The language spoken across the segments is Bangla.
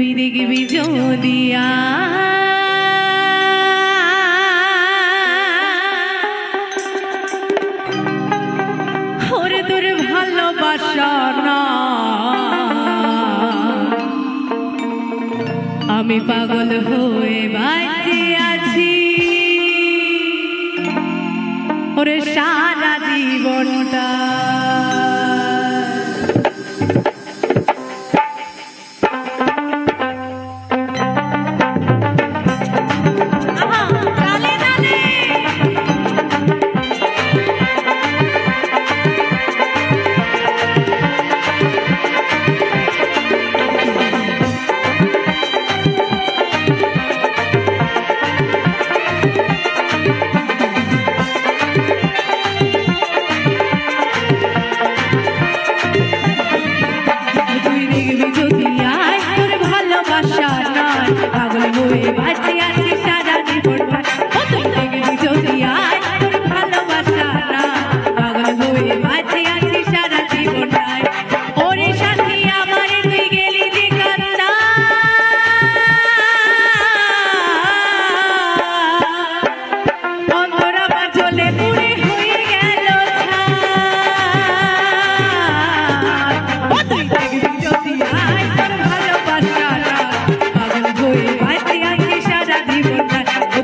তুই দেখবি যদিয়া তোর ভালোবাসা না। আমি পাগল হয়ে বাঁচি আছি। ওরে সারা জীবনটা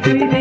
Thank you.